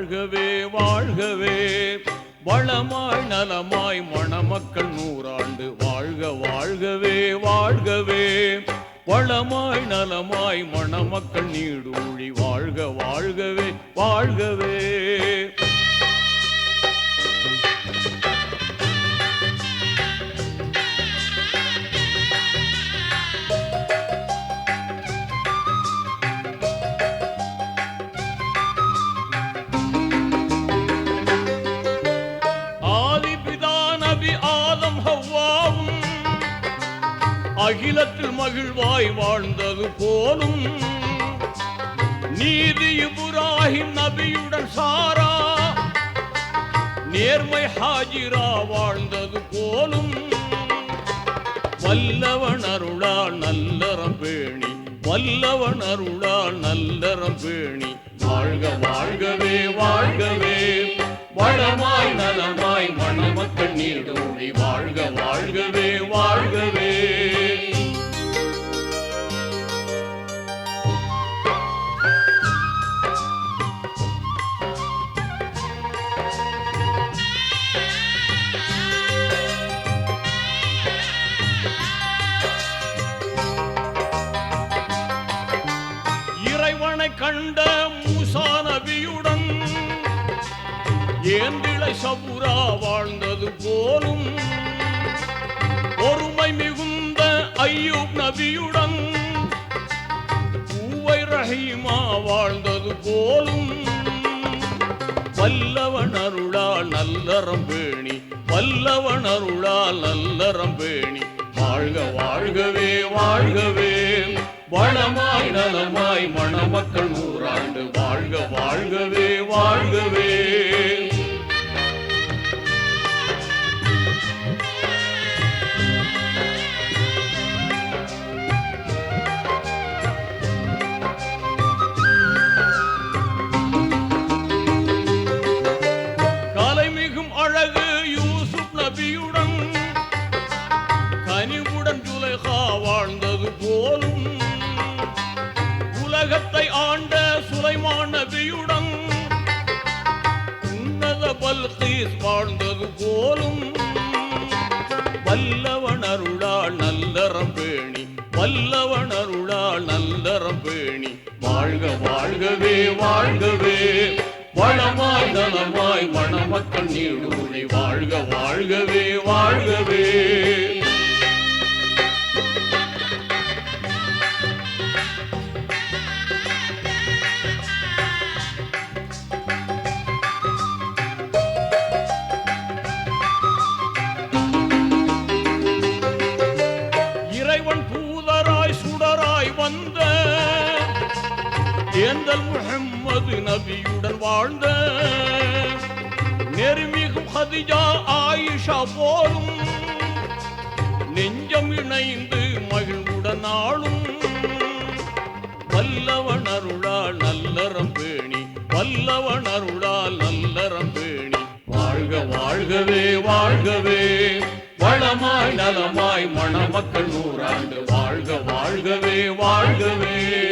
வாழ்கவே வாழ்கவே. வளமாய் நலமாய் மணமக்கள் நூறாண்டு. வாழ்க வாழ்கவே வாழ்கவே. வளமாய் நலமாய் மணமக்கள் நீடூழி. வாழ்க வாழ்கவே வாழ்கவே. நபி ஆதம் ஹவ்வாவும். அகிலத்தில் மகிழ்வாய் வாழ்ந்தது போலும். நீதி இப்ராஹிம் நபியுடன் சாரா. நேர்மை ஹாஜிரா வாழ்ந்தது போலும். வல்லவன் அருளா நல்லறம் பேணி. வல்லவன் அருளா நல்லறம் பேணி. வாழ்க வாழ்கவே வாழ்கவே. வளமாய் நலமாய் மணமக்கள் நீடோடி வாழ்க வாழ்கவே வாழ்கவே. இறைவனை கண்ட மூசா நபியுடன் ஏந்திழை சபுரா வாழ்ந்தது போலும். பொறுமை மிகுந்த ஐயூப் நபியுடன் பூவை ரஹீமா வாழ்ந்தது போலும். வல்லவன் அருளால் நல்லறம் பேணி வல்லவன் அருளால் நல்லறம் பேணி. வாழ்க வாழ்கவே வாழ்கவே. வளமாய் நலமாய் மணமக்கள் உலகத்தை ஆண்ட சுலைமான் நபியுடன் உன்னத பல்கீஸ் வாழ்ந்தது போலும் வல்லவன் அருளால் நல்லறம் பேணி வல்லவன் அருளால் நல்லறம் பேணி. வாழ்க வாழ்கவே வாழ்கவே வளமாய் நலமாய் மணமக்கள் நீடூழி வாழ்க வாழ்கவே வாழ்கவே. ஏந்தல் முஹம்மது நபியுடன் வாழ்ந்த நெருமிகும் ஹதிஜா ஆயிஷா போலும் நெஞ்சம் இணைந்து மகிழ்வுடன் ஆளும் வல்லவன் அருளால் நல்லறம் பேணி வல்லவன் அருளால் நல்லறம் பேணி. வாழ்க வாழ்கவே வாழ்கவே வளமாய் நலமாய் மணமக்கள் நூறாண்டு. வாழ்க வாழ்கவே வாழ்கவே.